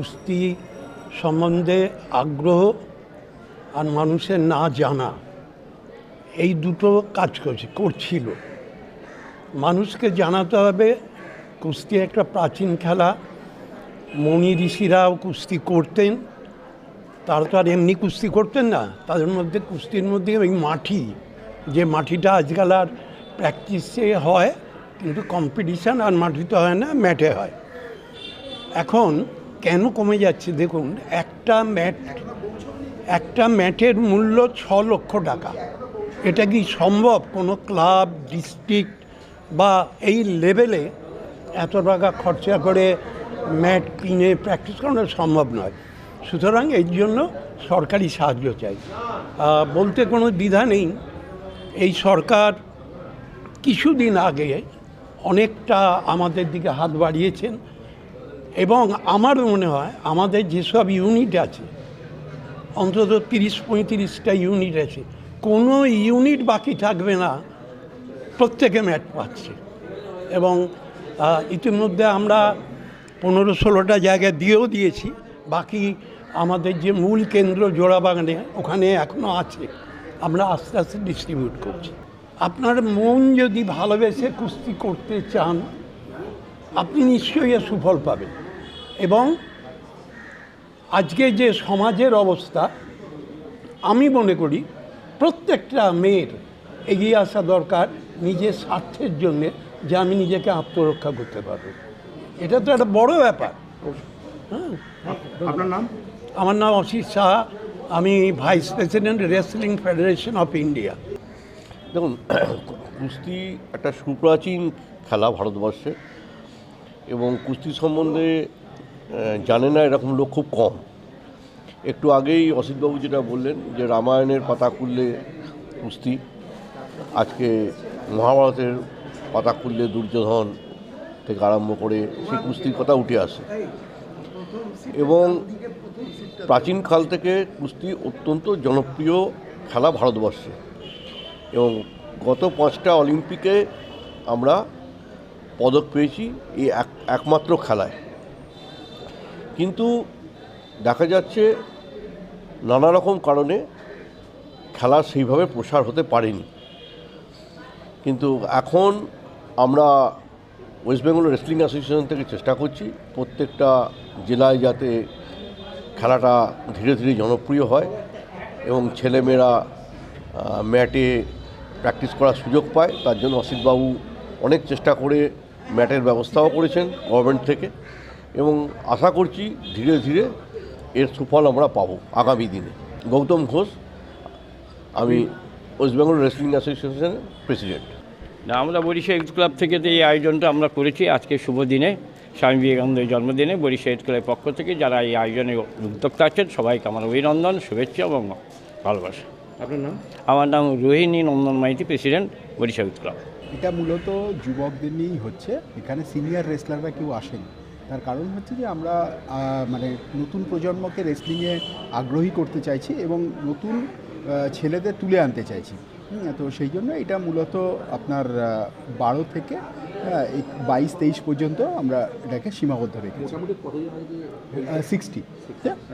কুস্তি সম্বন্ধে আগ্রহ আর মানুষের না জানা, এই দুটো কাজ করছে, করছিল। মানুষকে জানাতে হবে, কুস্তি একটা প্রাচীন খেলা। মণি ঋষিরাও কুস্তি করতেন, তারা তো আর এমনি কুস্তি করতেন না, তাদের মধ্যে, কুস্তির মধ্যে ওই মাটি যে মাটিটা আজকাল আর প্র্যাকটিসে হয়, কিন্তু কম্পিটিশান আর মাটিতে হয় না, ম্যাটে হয়। এখন কেন কমে যাচ্ছে? দেখুন, একটা ম্যাট, একটা ম্যাটের মূল্য ছ লক্ষ টাকা। এটা কি সম্ভব? কোনো ক্লাব, ডিস্ট্রিক্ট বা এই লেভেলে এত টাকা খরচা করে ম্যাট কিনে প্র্যাকটিস করানো সম্ভব নয়। সুতরাং এই জন্য সরকারি সাহায্য চাই। বলতে কোনো দ্বিধা নেই। এই সরকার কিছুদিন আগে অনেকটা আমাদের দিকে হাত বাড়িয়েছেন। এবং আমার মনে হয় আমাদের যেসব ইউনিট আছে, অন্তত তিরিশ পঁয়ত্রিশটা ইউনিট আছে, কোনো ইউনিট বাকি থাকবে না, প্রত্যেকে ম্যাট পাচ্ছে। এবং ইতিমধ্যে আমরা পনেরো ষোলোটা জায়গা দিয়েও দিয়েছি, বাকি আমাদের যে মূল কেন্দ্র জোড়াবাগানে ওখানে এখনও আছে, আমরা আস্তে আস্তে ডিস্ট্রিবিউট করছি। আপনার মন যদি ভালোবেসে কুস্তি করতে চান, আপনি নিশ্চয়ই সুফল পাবেন। এবং আজকে যে সমাজের অবস্থা আমি মনে করি প্রত্যেকটা মেয়ের এগিয়ে আসা দরকার নিজের স্বার্থের জন্যে যে আমি নিজেকে আত্মরক্ষা করতে পারব। এটা তো একটা বড় ব্যাপার। হ্যাঁ। আপনার নাম? আমার নাম অসিত সাহা। আমি vice president wrestling federation of India. দেখুন কুস্তি একটা সুপ্রাচীন খেলা ভারতবর্ষে এবং কুস্তি সম্বন্ধে জানে না, এরকম লোক খুব কম। একটু আগেই অসিতবাবু যেটা বললেন যে, রামায়ণের পাতা খুললে কুস্তি, আজকে মহাভারতের পাতা খুললে দুর্যোধন থেকে আরম্ভ করে সেই কুস্তির কথা উঠে আসে। এবং প্রাচীনকাল থেকে কুস্তি অত্যন্ত জনপ্রিয় খেলা ভারতবর্ষে। এবং গত পাঁচটা অলিম্পিকে আমরা পদক পেয়েছি এই এক, একমাত্র খেলায়। কিন্তু দেখা যাচ্ছে নানা রকম কারণে খেলা সেইভাবে প্রসার হতে পারেনি। কিন্তু এখন আমরা ওয়েস্ট বেঙ্গল রেসলিং অ্যাসোসিয়েশন থেকে চেষ্টা করছি প্রত্যেকটা জেলায় যাতে খেলাটা ধীরে ধীরে জনপ্রিয় হয় এবং ছেলেমেয়েরা ম্যাটে প্র্যাকটিস করার সুযোগ পায়। তার জন্য অসিতবাবু অনেক চেষ্টা করে ম্যাটের ব্যবস্থাও করেছেন গভর্নমেন্ট থেকে। এবং আশা করছি ধীরে ধীরে এর সুফল আমরা পাবো আগামী দিনে। গৌতম ঘোষ আমি ওয়েস্ট বেঙ্গল রেসলিং অ্যাসোসিয়েশনের প্রেসিডেন্ট। না আমরা বরিশা ইউথ ক্লাব থেকে তো এই আয়োজনটা আমরা করেছি আজকে শুভ দিনে স্বামী বিবেকানন্দের জন্মদিনে বরিশা ইউথ ক্লাবের পক্ষ থেকে যারা এই আয়োজনে উদ্যোক্তা আছেন সবাইকে আমার অভিনন্দন শুভেচ্ছা এবং ভালোবাসা। আপনার নাম? আমার নাম Rohini Nandan Maiti president Barisha youth club. এটা মূলত যুবকদের নিয়েই হচ্ছে। এখানে সিনিয়র রেসলাররা কেউ আসেনি। তার কারণ হচ্ছে যে আমরা মানে নতুন প্রজন্মকে রেসলিংয়ে আগ্রহী করতে চাইছি এবং নতুন ছেলেদের তুলে আনতে চাইছি। হুম, তো সেই জন্য এটা মূলত আপনার বারো থেকে বাইশ তেইশ পর্যন্ত আমরা এটাকে সীমাবদ্ধ রেখেছি। সিক্সটি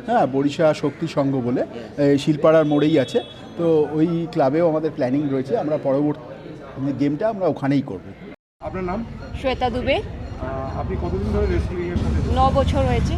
হ্যাঁ বরিশা শক্তি সংঘ বলে শিলপাড়ার মোড়েই আছে। তো ওই ক্লাবেও আমাদের প্ল্যানিং রয়েছে আমরা পরবর্তী গেমটা আমরা ওখানেই করব। আপনার নাম? শ্বেতা দুবে আপনি কতদিন ধরে রেসলিং এর সাথে ন বছর হয়েছে।